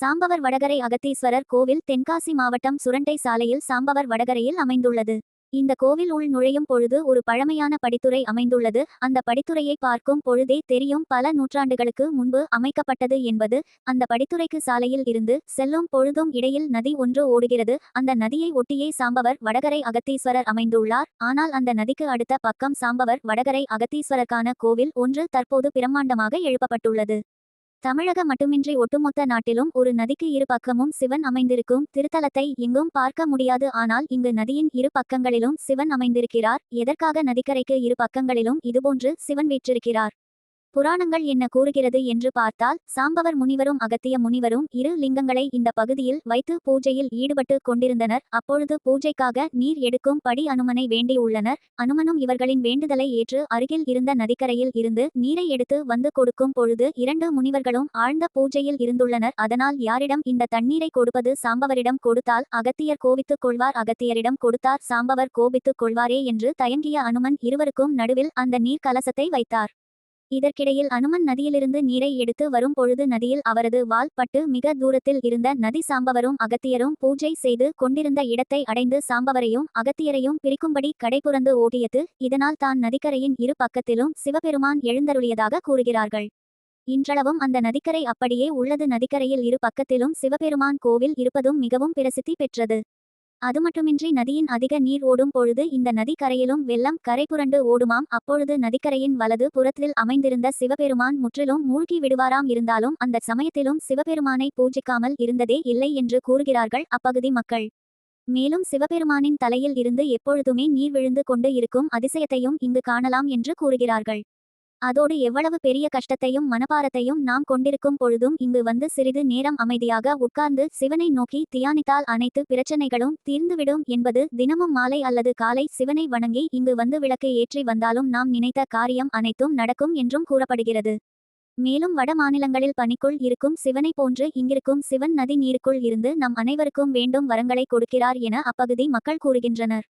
சாம்பவர் வடகரை அகத்தீஸ்வரர் கோவில் தென்காசி மாவட்டம் சுரண்டை சாலையில் சாம்பவர் வடகரையில் அமைந்துள்ளது. இந்த கோவில் உள் நுழையும் பொழுது ஒரு பழமையான படித்துறை அமைந்துள்ளது. அந்த படித்துறையை பார்க்கும் பொழுதே தெரியும் பல நூற்றாண்டுகளுக்கு முன்பு அமைக்கப்பட்டது என்பது. அந்த படித்துறைக்கு சாலையில் இருந்து செல்லும் பொழுதும் இடையில் நதி ஒன்று ஓடுகிறது. அந்த நதியை ஒட்டியே சாம்பவர் வடகரை அகத்தீஸ்வரர் அமைந்துள்ளார். ஆனால் அந்த நதிக்கு அடுத்த பக்கம் சாம்பவர் வடகரை அகத்தீஸ்வரருக்கான கோவில் ஒன்று தற்போது பிரம்மாண்டமாக எழுப்பப்பட்டுள்ளது. தமிழக மட்டுமின்றி ஒட்டுமொத்த நாட்டிலும் ஒரு நதிக்கு இரு பக்கமும் சிவன் அமைந்திருக்கும் திருத்தலத்தை எங்கும் பார்க்க முடியாது. ஆனால் இங்கு நதியின் இரு பக்கங்களிலும் சிவன் அமைந்திருக்கிறார். எதற்காக நதிக்கரைக்கு இரு பக்கங்களிலும் இதுபோன்று சிவன் வீற்றிருக்கிறார்? புராணங்கள் என்ன கூறுகிறது என்று பார்த்தால் சாம்பவர் முனிவரும் அகத்திய முனிவரும் இரு லிங்கங்களை இந்த பகுதியில் வைத்து பூஜையில் ஈடுபட்டு கொண்டிருந்தனர். அப்பொழுது பூஜைக்காக நீர் எடுக்கும் படி அனுமனை வேண்டியுள்ளனர் அனுமனும் இவர்களின் வேண்டுதலை ஏற்று அருகில் இருந்த நதிக்கரையில் இருந்து நீரை எடுத்து வந்து கொடுக்கும் பொழுது இரண்டு முனிவர்களும் ஆழ்ந்த பூஜையில் இருந்துள்ளனர். அதனால் யாரிடம் இந்த தண்ணீரை கொடுப்பது சாம்பவரிடம் கொடுத்தால் அகத்தியர் கோவித்துக் கொள்வார் அகத்தியரிடம் கொடுத்தார் சாம்பவர் கோபித்துக் கொள்வாரே என்று தயங்கிய அனுமன் இருவருக்கும் நடுவில் அந்த நீர் கலசத்தை வைத்தார். இதற்கிடையில் அனுமன் நதியிலிருந்து நீரை எடுத்து வரும் பொழுது நதியில் அவரது வால் பட்டு மிக தூரத்தில் இருந்த நதி சாம்பவரும் அகத்தியரும் பூஜை செய்து கொண்டிருந்த இடத்தை அடைந்து சாம்பவரையும் அகத்தியரையும் பிரிக்கும்படி கடைபுறந்து ஓடியது. இதனால் தான் நதிக்கரையின் இரு பக்கத்திலும் சிவபெருமான் எழுந்தருளியதாக கூறுகிறார்கள். இன்றளவும் அந்த நதிக்கரை அப்படியே உள்ளது. நதிக்கரையில் இரு பக்கத்திலும் சிவபெருமான் கோவில் இருப்பதும் மிகவும் பிரசித்தி பெற்றது. அதுமட்டுமின்றி நதியின் அதிக நீர் ஓடும் பொழுது இந்த நதி கரையிலும் வெள்ளம் கரை புரண்டு ஓடுமாம். அப்பொழுது நதிக்கரையின் வலது புறத்தில் அமைந்திருந்த சிவபெருமான் முற்றிலும் மூழ்கி விடுவாராம். இருந்தாலும் அந்த சமயத்திலும் சிவபெருமானை பூஜிக்காமல் இருந்ததே இல்லை என்று கூறுகிறார்கள் அப்பகுதி மக்கள். மேலும் சிவபெருமானின் தலையில் இருந்து எப்பொழுதுமே நீர் விழுந்து கொண்டு இருக்கும் அதிசயத்தையும் இங்கு காணலாம் என்று கூறுகிறார்கள். அதோடு எவ்வளவு பெரிய கஷ்டத்தையும் மனபாரத்தையும் நாம் கொண்டிருக்கும் பொழுதும் இங்கு வந்து சிறிது நேரம் அமைதியாக உட்கார்ந்து சிவனை நோக்கி தியானித்தால் அனைத்து பிரச்சனைகளும் தீர்ந்துவிடும் என்பது தினமும் மாலை அல்லது காலை சிவனை வணங்கி இங்கு வந்து விளக்கு ஏற்றி வந்தாலும் நாம் நினைத்த காரியம் அனைத்தும் நடக்கும் என்றும் கூறப்படுகிறது. மேலும் வட மாநிலங்களில் பனிக்குள் இருக்கும் சிவனை போன்று இங்கிருக்கும் சிவன் நதி நீருக்குள் இருந்து நம் அனைவருக்கும் வேண்டும் வரங்களை கொடுக்கிறார் என அப்பகுதி மக்கள் கூறுகின்றனர்.